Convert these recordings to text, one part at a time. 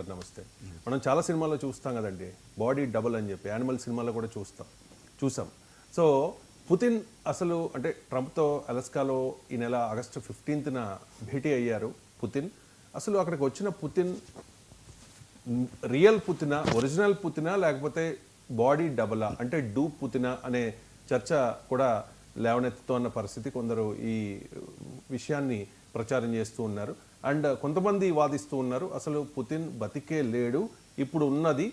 నమస్తే. మనం చాలా సినిమాల్లో చూస్తాం కదండి. బాడీ డబుల్ అని చెప్పి యానిమల్ సినిమాలో కూడా చూస్తాం. చూసాం. సో పుతిన్ అసలు అంటే ట్రంప్తో అలస్కాలో ఈ నెల ఆగస్టు ఫిఫ్టీన్త్న భేటీ అయ్యారు పుతిన్. అసలు అక్కడికి వచ్చిన పుతిన్ రియల్ పుతినా ఒరిజినల్ పుతినా లేకపోతే బాడీ డబలా? అంటే డూ పుతినా అనే చర్చ కూడా లేవనెత్తుతోన్న పరిస్థితి కొందరు ఈ విషయాన్ని ప్రచారం చేస్తూ ఉన్నారు. అండ్ కొంతమంది వాదిస్తూ ఉన్నారు అసలు పుతిన్ బతికే లేడు ఇప్పుడు ఉన్నది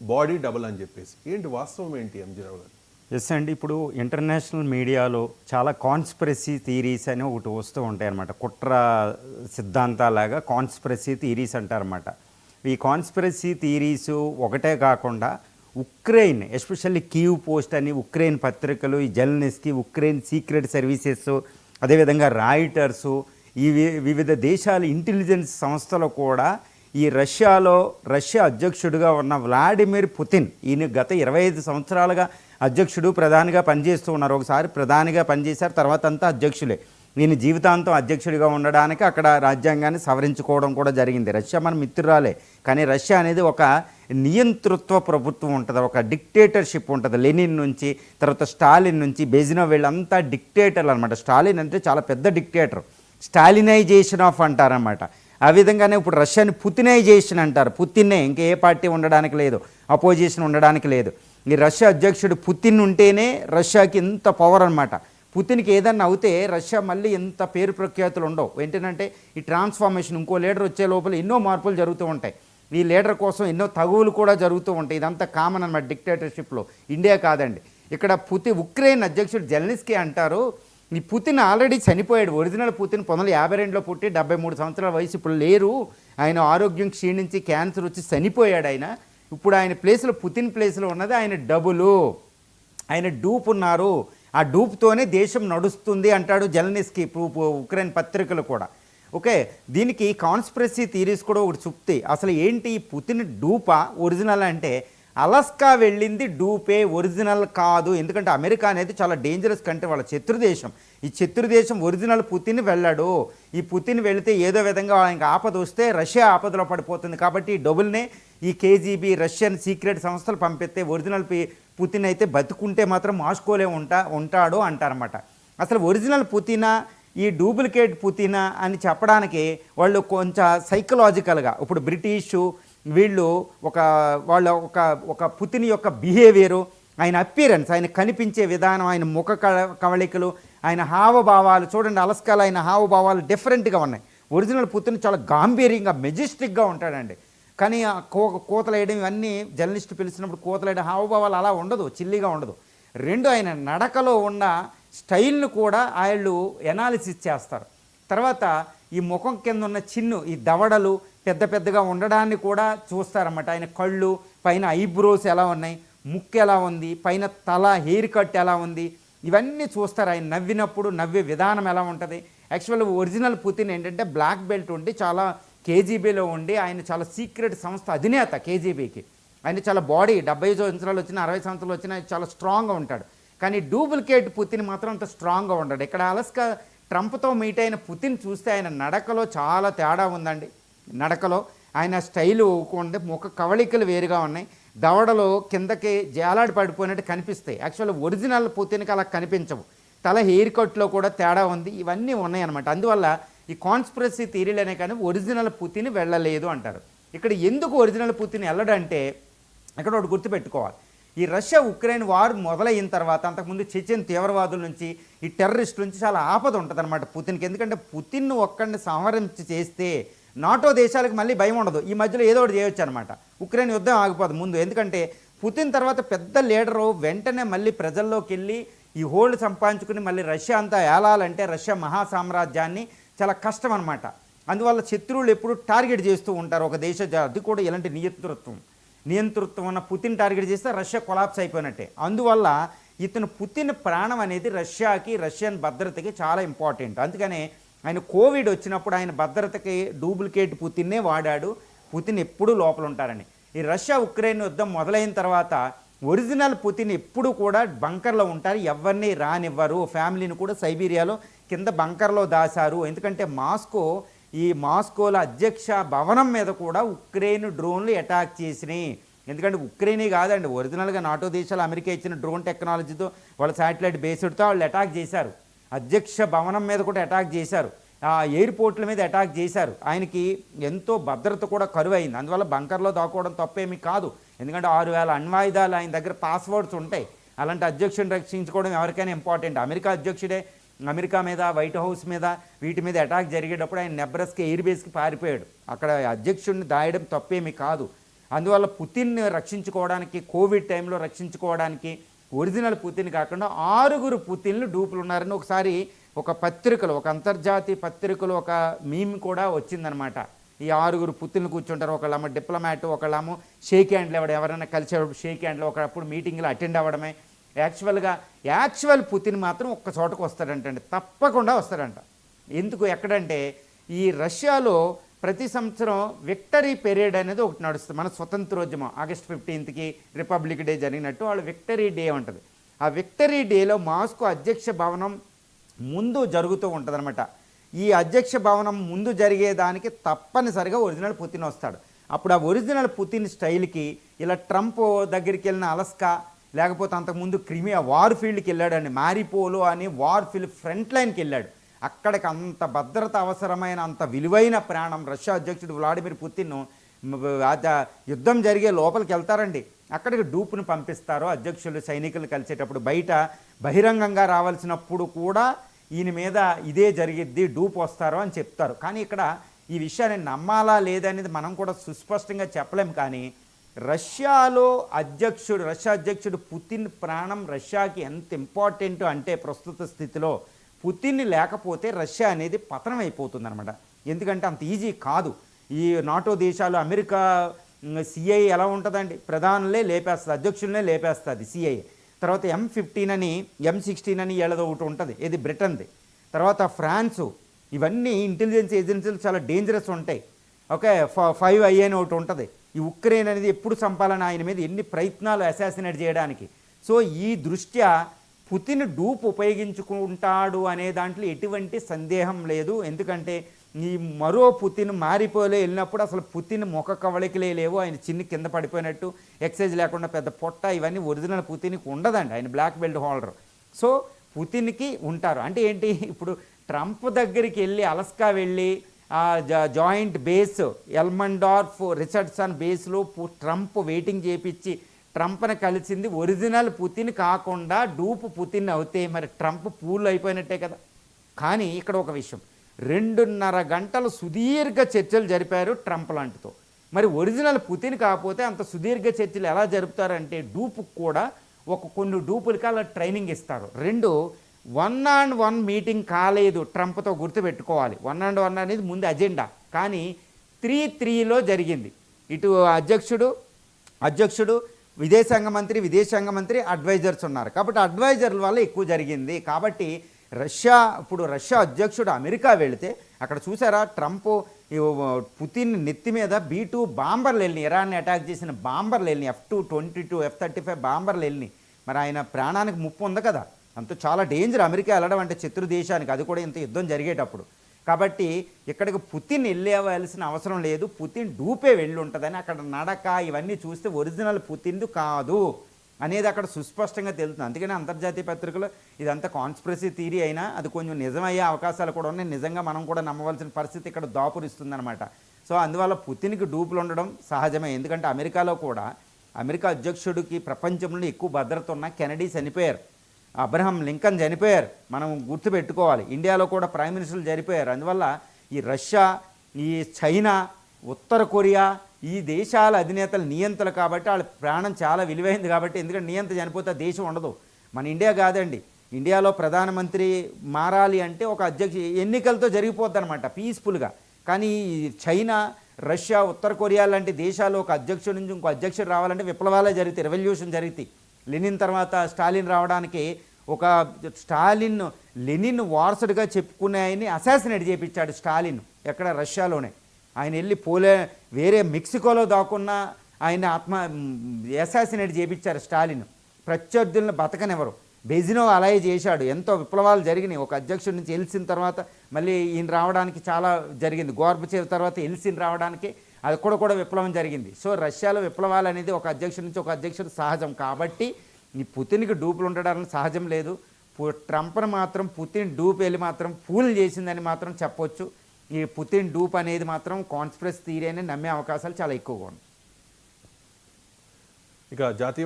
బాడీ డబల్ అని చెప్పేసి. ఏంటి వాస్తవం ఏంటి ఎంజీరావు గారు? ఎస్ అండి ఇప్పుడు ఇంటర్నేషనల్ మీడియాలో చాలా కాన్స్పిరసీ థీరీస్ అని ఒకటి వస్తూ ఉంటాయి అనమాట కుట్ర సిద్ధాంతాలాగా కాన్స్పిరసీ థీరీస్ అంటారన్నమాట. ఈ కాన్స్పిరసీ థీరీస్ ఒకటే కాకుండా ఉక్రెయిన్ ఎస్పెషల్లీ కీవ్ పోస్ట్ అని ఉక్రెయిన్ పత్రికలు ఈ జర్నలిస్ట్కి ఉక్రెయిన్ సీక్రెట్ సర్వీసెస్ అదేవిధంగా రాయిటర్సు ఈ వి- వివిధ దేశాల ఇంటెలిజెన్స్ సంస్థలు కూడా ఈ రష్యాలో రష్యా అధ్యక్షుడిగా ఉన్న వ్లాడిమిర్ పుతిన్ ఈయన గత ఇరవై ఐదు సంవత్సరాలుగా అధ్యక్షుడు ప్రధానిగా పనిచేస్తూ ఉన్నారు. ఒకసారి ప్రధానిగా పనిచేశారు తర్వాత అంతా అధ్యక్షులే. ఈయన జీవితాంతం అధ్యక్షుడిగా ఉండడానికి అక్కడ రాజ్యాంగాన్ని సవరించుకోవడం కూడా జరిగింది. రష్యా మన మిత్రురాలే. కానీ రష్యా అనేది ఒక నియంతృత్వ ప్రభుత్వం ఉంటుంది ఒక డిక్టేటర్షిప్ ఉంటుంది. లెనిన్ నుంచి తర్వాత స్టాలిన్ నుంచి బెజినో వీళ్ళంతా డిక్టేటర్లు అనమాట స్టాలిన్ అంటే చాలా పెద్ద డిక్టేటర్. స్టాలినైజేషన్ ఆఫ్ అంటారన్నమాట. ఆ విధంగానే ఇప్పుడు రష్యాని పుతినైజేషన్ అంటారు. పుతిన్నే ఇంకే ఏ పార్టీ ఉండడానికి లేదు. అపోజిషన్ ఉండడానికి లేదు. ఈ రష్యా అధ్యక్షుడు పుతిన్ ఉంటేనే రష్యాకి ఇంత పవర్ అనమాట పుతిన్కి ఏదన్నా అవుతే రష్యా మళ్ళీ ఎంత పేరు ప్రఖ్యాతులు ఉండవు. ఏంటంటే ఈ ట్రాన్స్ఫార్మేషన్ ఇంకో లీడర్ వచ్చే లోపల ఎన్నో మార్పులు జరుగుతూ ఉంటాయి. ఈ లీడర్ కోసం ఎన్నో తగువులు కూడా జరుగుతూ ఉంటాయి. ఇదంతా కామన్ అనమాట డిక్టేటర్షిప్లో ఇండియా కాదండి. ఇక్కడ పుతి ఉక్రెయిన్ అధ్యక్షుడు జెల్నిస్కీ అంటారు. ఈ పుతిన్ ఆల్రెడీ చనిపోయాడు. ఒరిజినల్ పుతిన్ పంతొమ్మిది యాభై రెండులో పుట్టి డెబ్బై మూడు సంవత్సరాల వయసు ఇప్పుడు లేరు. ఆయన ఆరోగ్యం క్షీణించి క్యాన్సర్ వచ్చి చనిపోయాడు ఆయన. ఇప్పుడు ఆయన ప్లేస్లో పుతిన్ ప్లేస్లో ఉన్నది ఆయన డబులు. ఆయన డూప్ ఉన్నారు. ఆ డూప్తోనే దేశం నడుస్తుంది అంటాడు జర్నలిస్ట్కి ఉక్రెయిన్ పత్రికలు కూడా. ఓకే దీనికి కాన్స్పిరసీ థీరీస్ కూడా ఒకటి చూపుతాయి అసలు ఏంటి ఈ పుతిన్ డూపా ఒరిజినల్ అంటే అలస్కా వెళ్ళింది డూపే ఒరిజినల్ కాదు. ఎందుకంటే అమెరికా అనేది చాలా డేంజరస్ కంట్రీ వాళ్ళ శత్రుదేశం ఈ శత్రుదేశం ఒరిజినల్ పుతిన్ వెళ్ళాడు. ఈ పుతిన్ వెళితే ఏదో విధంగా ఆయనకి ఆపద వస్తే రష్యా ఆపదలో పడిపోతుంది. కాబట్టి ఈ డబుల్నే ఈ కేజీబీ రష్యన్ సీక్రెట్ సంస్థలు పంపిస్తే ఒరిజినల్ పుతిన్ అయితే బతుకుంటే మాత్రం మాస్కోలే ఉంటా ఉంటాడు అంటారన్నమాట. అసలు ఒరిజినల్ పుతినా ఈ డూప్లికేట్ పుతినా అని చెప్పడానికి వాళ్ళు కొంచెం సైకలాజికల్గా ఇప్పుడు బ్రిటిషు వీళ్ళు ఒక వాళ్ళ ఒక ఒక పుతిని యొక్క బిహేవియరు ఆయన అప్పీరెన్స్ ఆయన కనిపించే విధానం ఆయన ముఖ క- కవళికలు ఆయన హావభావాలు చూడండి అలస్కాలు ఆయన హావభావాలు డిఫరెంట్గా ఉన్నాయి. ఒరిజినల్ పుతిని చాలా గాంభీర్యంగా మెజెస్టిక్గా ఉంటాడండి. కానీ కో కోతలేయడం ఇవన్నీ జర్నలిస్ట్ పిలిచినప్పుడు కోతలేయడం హావభావాలు అలా ఉండదు చిల్లిగా ఉండదు. రెండు ఆయన నడకలో ఉన్న స్టైల్ను కూడా వాళ్ళు ఎనాలిసిస్ చేస్తారు. తర్వాత ఈ ముఖం కింద ఉన్న చిన్ను ఈ దవడలు పెద్ద పెద్దగా ఉండడాన్ని కూడా చూస్తారన్నమాట. ఆయన కళ్ళు పైన ఐబ్రోస్ ఎలా ఉన్నాయి ముక్కు ఎలా ఉంది పైన తల హెయిర్ కట్ ఎలా ఉంది ఇవన్నీ చూస్తారు. ఆయన నవ్వినప్పుడు నవ్వే విధానం ఎలా ఉంటుంది. యాక్చువల్ ఒరిజినల్ పుతిన్ ఏంటంటే బ్లాక్ బెల్ట్ ఉండి చాలా కేజీబీలో ఉండి ఆయన చాలా సీక్రెట్ సంస్థ అధినేత కేజీబీకి. ఆయన చాలా బాడీ డెబ్బై సంవత్సరాలు వచ్చినా అరవై సంవత్సరాలు వచ్చినా చాలా స్ట్రాంగ్గా ఉంటాడు. కానీ డూప్లికేట్ పుతిన్ మాత్రం అంత స్ట్రాంగ్గా ఉంటాడు ఇక్కడ అలస్కా ట్రంప్తో మీట్ అయిన పుతిన్ చూస్తే ఆయన నడకలో చాలా తేడా ఉందండి. నడకలో ఆయన స్టైలు ఉంటే ముఖ కవళికలు వేరుగా ఉన్నాయి. దవడలో కిందకి జాలాడి పడిపోయినట్టు కనిపిస్తాయి. యాక్చువల్ ఒరిజినల్ పుతిన్కి అలా కనిపించవు. తల హెయిర్ కట్లో కూడా తేడా ఉంది. ఇవన్నీ ఉన్నాయన్నమాట. అందువల్ల ఈ కాన్స్పిరసీ థీరీలనే కానీ ఒరిజినల్ పుతిని వెళ్ళలేదు అంటారు. ఇక్కడ ఎందుకు ఒరిజినల్ పుతిని వెళ్ళడంటే ఇక్కడ ఒకటి గుర్తుపెట్టుకోవాలి. ఈ రష్యా ఉక్రెయిన్ వార్ మొదలైన తర్వాత అంతకుముందు చెచెన్ తీవ్రవాదుల నుంచి ఈ టెర్రరిస్టుల నుంచి చాలా ఆపద ఉంటుంది అనమాట పుతిన్కి. ఎందుకంటే పుతిన్ను ఒక్కడిని సంహరించి చేస్తే నాటో దేశాలకు మళ్ళీ భయం ఉండదు. ఈ మధ్యలో ఏదో ఒకటి చేయొచ్చు అనమాట ఉక్రెయిన్ యుద్ధం ఆగిపోదు ముందు. ఎందుకంటే పుతిన్ తర్వాత పెద్ద లీడరు వెంటనే మళ్ళీ ప్రజల్లోకి వెళ్ళి ఈ హోల్డ్ సంపాదించుకుని మళ్ళీ రష్యా అంతా ఏలాలంటే రష్యా మహాసామ్రాజ్యాన్ని చాలా కష్టం అనమాట అందువల్ల శత్రువులు ఎప్పుడు టార్గెట్ చేస్తూ ఉంటారు. ఒక దేశ జా- అది కూడా ఇలాంటి నియంతృత్వం నియంతృత్వం ఉన్న పుతిన్ టార్గెట్ చేస్తే రష్యా కొలాప్స్ అయిపోయినట్టే. అందువల్ల ఇతను పుతిన్ ప్రాణం అనేది రష్యాకి రష్యన్ భద్రతకి చాలా ఇంపార్టెంట్. అందుకనే ఆయన కోవిడ్ వచ్చినప్పుడు ఆయన భద్రతకి డూప్లికేట్ పుతిన్నే వాడాడు. పుతిన్ ఎప్పుడూ లోపల ఉంటారని ఈ రష్యా ఉక్రెయిన్ యుద్ధం మొదలైన తర్వాత ఒరిజినల్ పుతిన్ ఎప్పుడు కూడా బంకర్లో ఉంటారు. ఎవరిని రానివ్వరు. ఫ్యామిలీని కూడా సైబీరియాలో కింద బంకర్లో దాశారు. ఎందుకంటే మాస్కో ఈ మాస్కోల అధ్యక్ష భవనం మీద కూడా ఉక్రెయిన్ డ్రోన్లు అటాక్ చేసినాయి. ఎందుకంటే ఉక్రెయినే కాదండి ఒరిజినల్గా నాటో దేశాలు అమెరికా ఇచ్చిన డ్రోన్ టెక్నాలజీతో వాళ్ళ శాటిలైట్ బేస్డ్తో వాళ్ళు అటాక్ చేశారు. అధ్యక్ష భవనం మీద కూడా అటాక్ చేశారు. ఆ ఎయిర్పోర్ట్ల మీద అటాక్ చేశారు. ఆయనకి ఎంతో భద్రత కూడా కరువైంది. అందువల్ల బంకర్లో దాక్కోవడం తప్పేమీ కాదు. ఎందుకంటే ఆరు వేల అణ్వాయుధాలు ఆయన దగ్గర పాస్వర్డ్స్ ఉంటాయి. అలాంటి అధ్యక్షుడిని రక్షించుకోవడం ఎవరికైనా ఇంపార్టెంట్ అమెరికా అధ్యక్షుడే అమెరికా మీద వైట్ హౌస్ మీద వీటి మీద అటాక్ జరిగేటప్పుడు ఆయన నెబ్రస్కి ఎయిర్ బేస్కి పారిపోయాడు. అక్కడ అధ్యక్షుడిని దాయడం తప్పేమీ కాదు. అందువల్ల పుతిన్ని రక్షించుకోవడానికి కోవిడ్ టైంలో రక్షించుకోవడానికి ఒరిజినల్ పుతిన్ కాకుండా ఆరుగురు పుతిన్లు డూపులు ఉన్నారని ఒకసారి ఒక పత్రికలో ఒక అంతర్జాతీయ పత్రికలో ఒక మీమ్ కూడా వచ్చిందనమాట. ఈ ఆరుగురు పుత్తులు కూర్చుంటారు. ఒకళ్ళేమో డిప్లొమాట్ ఒకళ్ళేమో షేక్ హ్యాండ్లు ఎవడ ఎవరైనా కలిసేటప్పుడు షేక్ హ్యాండ్లు ఒకప్పుడు మీటింగ్లో అటెండ్ అవ్వడమే. యాక్చువల్గా యాక్చువల్ పుతిన్ మాత్రం ఒక్క చోటకు వస్తాడంటండి. తప్పకుండా వస్తాడంట. ఎందుకు ఎక్కడంటే ఈ రష్యాలో ప్రతి సంవత్సరం విక్టరీ పీరియడ్ అనేది ఒకటి నడుస్తుంది. మన స్వతంత్రోద్యమం ఆగస్ట్ ఫిఫ్టీన్త్కి రిపబ్లిక్ డే జరిగినట్టు వాళ్ళు విక్టరీ డే ఉంటుంది ఆ విక్టరీ డేలో మాస్కో అధ్యక్ష భవనం ముందు జరుగుతూ ఉంటుందన్నమాట. ఈ అధ్యక్ష భవనం ముందు జరిగేదానికి తప్పనిసరిగా ఒరిజినల్ పుతిన్ వస్తాడు. అప్పుడు ఆ ఒరిజినల్ పుతిన్ స్టైల్కి ఇలా ట్రంప్ దగ్గరికి వెళ్ళిన అలస్కా లేకపోతే అంతకుముందు క్రిమియా వార్ ఫీల్డ్కి వెళ్ళాడండి. మారిపోలో అని వార్ ఫీల్డ్ ఫ్రంట్ లైన్కి వెళ్ళాడు. అక్కడికి అంత భద్రత అవసరమైన అంత విలువైన ప్రాణం రష్యా అధ్యక్షుడు వ్లాడిమిర్ పుతిన్ యుద్ధం జరిగే లోపలికి వెళ్తారండి. అక్కడికి డూపును పంపిస్తారు. అధ్యక్షులు సైనికులు కలిసేటప్పుడు బయట బహిరంగంగా రావాల్సినప్పుడు కూడా ఈయన మీద ఇదే జరిగిద్ది డూప్ వస్తారు అని చెప్తారు. కానీ ఇక్కడ ఈ విషయాన్ని నమ్మాలా లేదనేది మనం కూడా సుస్పష్టంగా చెప్పలేం. కానీ రష్యాలో అధ్యక్షుడు రష్యా అధ్యక్షుడు పుతిన్ ప్రాణం రష్యాకి ఎంత ఇంపార్టెంట్ అంటే ప్రస్తుత స్థితిలో పుతిన్ లేకపోతే రష్యా అనేది పతనం అయిపోతుంది ఎందుకంటే అంత ఈజీ కాదు. ఈ నాటో దేశాలు అమెరికా సిఐ ఎలా ఉంటుందండి? ప్రధానులే లేపేస్తుంది అధ్యక్షులనే లేపేస్తుంది సిఐ. తర్వాత ఎం ఫిఫ్టీన్ అని ఎం సిక్స్టీన్ అని ఏళ్ళదో ఒకటి ఉంటుంది. ఇది బ్రిటన్ది. తర్వాత ఫ్రాన్సు. ఇవన్నీ ఇంటెలిజెన్స్ ఏజెన్సీలు చాలా డేంజరస్ ఉంటాయి. ఓకే ఫైవ్ ఐ అని ఒకటి ఉంటుంది. ఈ ఉక్రెయిన్ అనేది ఎప్పుడు చంపాలని ఆయన మీద ఎన్ని ప్రయత్నాలు అసాసినేట్ చేయడానికి. సో ఈ దృష్ట్యా పుతిన్ డూప్ ఉపయోగించుకుంటాడు అనే దాంట్లో ఎటువంటి సందేహం లేదు. ఎందుకంటే ఈ మరో పుతిన్ మారిపోలే వెళ్ళినప్పుడు అసలు పుతిన్ ముఖ కవళికలే లేవు. ఆయన చిన్ని కింద పడిపోయినట్టు ఎక్సైజ్ లేకుండా పెద్ద పొట్ట ఇవన్నీ ఒరిజినల్ పుతిన్కి ఉండదండి. ఆయన బ్లాక్ బెల్ట్ హోల్డర్. సో పుతిన్కి ఉంటారు. అంటే ఏంటి? ఇప్పుడు ట్రంప్ దగ్గరికి వెళ్ళి అలస్కా వెళ్ళి జా- జాయింట్ బేస్ ఎల్మండార్ఫ్ రిచర్డ్సన్ బేస్లో ట్రంప్ వెయిటింగ్ చేపించి ట్రంప్ని కలిసింది ఒరిజినల్ పుతిన్ కాకుండా డూప్ పుతిన్ అవుతే మరి ట్రంప్ పూల్ అయిపోయినట్టే కదా. కానీ ఇక్కడ ఒక విషయం. రెండున్నర గంటలు సుదీర్ఘ చర్చలు జరిపారు ట్రంప్ లాంటితో. మరి ఒరిజినల్ పుతిన్ కాకపోతే అంత సుదీర్ఘ చర్చలు ఎలా జరుపుతారంటే డూపుకు కూడా ఒక కొన్ని డూపులకి అలా ట్రైనింగ్ ఇస్తారు. రెండు వన్ అండ్ వన్ మీటింగ్ కాలేదు ట్రంప్తో గుర్తుపెట్టుకోవాలి. వన్ అండ్ వన్ అనేది ముందు అజెండా. కానీ త్రీ త్రీలో జరిగింది. ఇటు అధ్యక్షుడు అధ్యక్షుడు విదేశాంగ మంత్రి విదేశాంగ మంత్రి అడ్వైజర్స్ ఉన్నారు. కాబట్టి అడ్వైజర్ల వల్ల ఎక్కువ జరిగింది. కాబట్టి రష్యా ఇప్పుడు రష్యా అధ్యక్షుడు అమెరికా వెళితే అక్కడ చూసారా ట్రంప్ పుతిన్ నెత్తి మీద బీ టూ బాంబర్లు వెళ్ళినాయి. ఇరాన్ని అటాక్ చేసిన బాంబర్లు వెళ్ళినాయి. F two twenty two F thirty five బాంబర్లు వెళ్ళినాయి. మరి ఆయన ప్రాణానికి ముప్పు ఉంది కదా. అంత చాలా డేంజర్ అమెరికా వెళ్ళడం అంటే శత్రు దేశానికి. అది కూడా ఇంత యుద్ధం జరిగేటప్పుడు. కాబట్టి ఇక్కడికి పుతిన్ వెళ్ళేవలసిన అవసరం లేదు. పుతిన్ డూపే వెళ్ళి ఉంటుందని అక్కడ నడక ఇవన్నీ చూస్తే ఒరిజినల్ పుతిన్ది కాదు అనేది అక్కడ సుస్పష్టంగా తెలుస్తుంది. అందుకని అంతర్జాతీయ పత్రికలు ఇదంతా కాన్స్పిరసీ థీరీ అయినా అది కొంచెం నిజమయ్యే అవకాశాలు కూడా ఉన్నాయి. నిజంగా మనం కూడా నమ్మవలసిన పరిస్థితి ఇక్కడ దాపురిస్తుందన్నమాట. సో అందువల్ల పుతిన్కి డూపులు ఉండడం సహజమే. ఎందుకంటే అమెరికాలో కూడా అమెరికా అధ్యక్షుడికి ప్రపంచంలో ఎక్కువ భద్రత ఉన్న కెనడీ చనిపోయారు. అబ్రహం లింకన్ చనిపోయారు. మనం గుర్తుపెట్టుకోవాలి ఇండియాలో కూడా ప్రైమ్ మినిస్టర్లు చనిపోయారు. అందువల్ల ఈ రష్యా ఈ చైనా ఉత్తర కొరియా ఈ దేశాల అధినేతలు నియంతలు కాబట్టి వాళ్ళ ప్రాణం చాలా విలువైంది కాబట్టి ఎందుకంటే నియంత చనిపోతే దేశం ఉండదు. మన ఇండియా కాదండి. ఇండియాలో ప్రధానమంత్రి మారాలి అంటే ఒక అధ్యక్ష ఎన్నికలతో జరిగిపోద్ది అనమాట పీస్ఫుల్గా. కానీ ఈ చైనా రష్యా ఉత్తర కొరియా లాంటి దేశాలు ఒక అధ్యక్షుడి నుంచి ఇంకో అధ్యక్షుడు రావాలంటే విప్లవాలే జరిగితే రెవల్యూషన్ జరిగితే లెనిన్ తర్వాత స్టాలిన్ రావడానికి ఒక స్టాలిన్ లెనిన్ వారసుడిగా చెప్పుకునే ఆయన్ని అసాసినేట్ చేయించాడు స్టాలిన్ ఎక్కడ రష్యాలోనే. ఆయన వెళ్ళి పోలే వేరే మెక్సికోలో దాక్కున్న ఆయన ఆత్మ అసాసినేట్ చేయించారు స్టాలిన్. ప్రత్యర్థులను బతకనివ్వరు. బెజినో అలాగే చేశాడు. ఎంతో విప్లవాలు జరిగినాయి. ఒక అధ్యక్షుడి నుంచి ఎల్సిన్ తర్వాత మళ్ళీ ఈయన రావడానికి చాలా జరిగింది. గోర్బచేవ్ తర్వాత ఎల్సిన్ రావడానికి అది కూడా కూడా విప్లవం జరిగింది. సో రష్యాలో విప్లవాలు అనేది ఒక అధ్యక్షుడి నుంచి ఒక అధ్యక్షుడు సహజం. కాబట్టి ఈ పుతిన్కి డూపులు ఉండడానికి సహజం లేదు. పు- ట్రంప్ను మాత్రం పుతిన్ డూప్ వెళ్ళి మాత్రం ఫూల్ చేసిందని మాత్రం చెప్పొచ్చు. ఈ పుతిన్ డూప్ అనేది మాత్రం కాన్స్పిరస్ థీరీ అని నమ్మే అవకాశాలు చాలా ఎక్కువగా ఉన్నాయి. ఇక జాతీయ